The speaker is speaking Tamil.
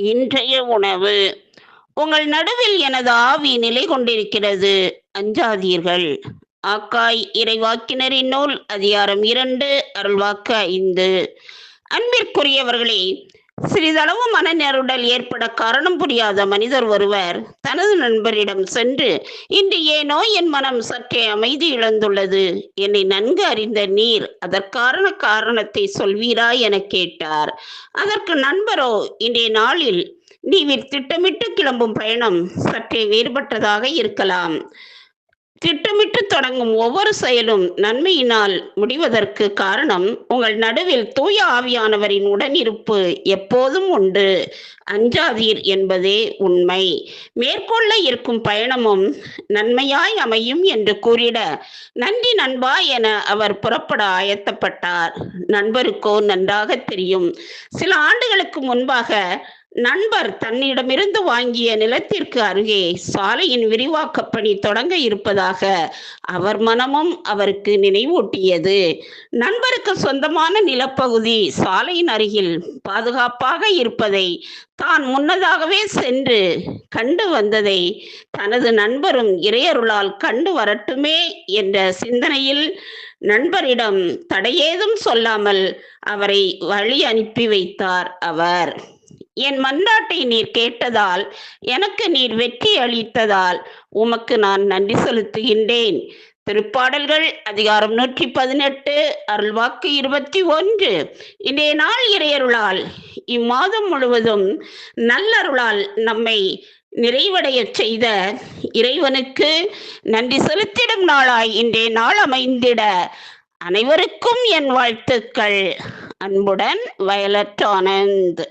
இன்றைய உணவு. உங்கள் நடுவில் எனது ஆவி நிலை கொண்டிருக்கிறது. அஞ்சாதீர்கள். ஆக்காய் இறைவாக்கினரின் நூல் அதிகாரம் இரண்டு அருள்வாக்கு ஐந்து. அன்பிற்குரியவர்களே சிறிதளவு மனநேருடல் ஏற்பட காரணம் புரியாத மனிதர் ஒருவர் தனது நண்பரிடம் சென்று இன்று ஏனோ என் மனம் சற்றே அமைதி இழந்துள்ளது. என்னை நன்கு அறிந்த நீர் அதற்கான காரணத்தை சொல்வீரா என கேட்டார். அதற்கு நண்பரோ இன்றைய நாளில் நீவிர் திட்டமிட்டு கிளம்பும் பயணம் சற்றே வேறுபட்டதாக இருக்கலாம். திட்டமிட்டு தொடங்கும் ஒவ்வொரு செயலும் நன்மையினால் முடிவதற்கு காரணம் உங்கள் நடுவில் தூய ஆவியானவரின் உடனிருப்பு எப்போதும் உண்டு. அஞ்சாதீர் என்பதே உண்மை. மேற்கொள்ள இருக்கும் பயணமும் நன்மையாய் அமையும் என்று கூறிட நன்றி நண்பா என அவர் புறப்பட ஆயத்தப்பட்டார். நண்பருக்கோ நன்றாக தெரியும். சில ஆண்டுகளுக்கு முன்பாக நண்பர் தன்னிடமிருந்து வாங்கிய நிலத்திற்கு அருகே சாலையின் விரிவாக்க பணி தொடங்க இருப்பதாக அவர் மனமும் அவருக்கு நினைவூட்டியது. நண்பருக்கு சொந்தமான நிலப்பகுதி சாலையின் அருகில் பாதுகாப்பாக இருப்பதை தான் முன்னதாகவே சென்று கண்டு வந்ததை தனது நண்பரும் இறையருளால் கண்டு வரட்டுமே என்ற சிந்தனையில் நண்பரிடம் தடையேதும் சொல்லாமல் அவரை வழி அனுப்பி வைத்தார் அவர். என் மன்றாட்டை நீர் கேட்டதால் எனக்கு நீர் வெற்றி அளித்ததால் உமக்கு நான் நன்றி செலுத்துகின்றேன். திருப்பாடல்கள் அதிகாரம் நூற்றி பதினெட்டு அருள்வாக்கு இருபத்தி ஒன்று. இன்றைய நாள் இறையருளால் இம்மாதம் முழுவதும் நல்லருளால் நம்மை நிறைவடைய செய்த இறைவனுக்கு நன்றி செலுத்திடும் நாளாய் இன்றைய நாள் அமைந்திட அனைவருக்கும் என் வாழ்த்துக்கள். அன்புடன் வயலட் ஆனந்த்.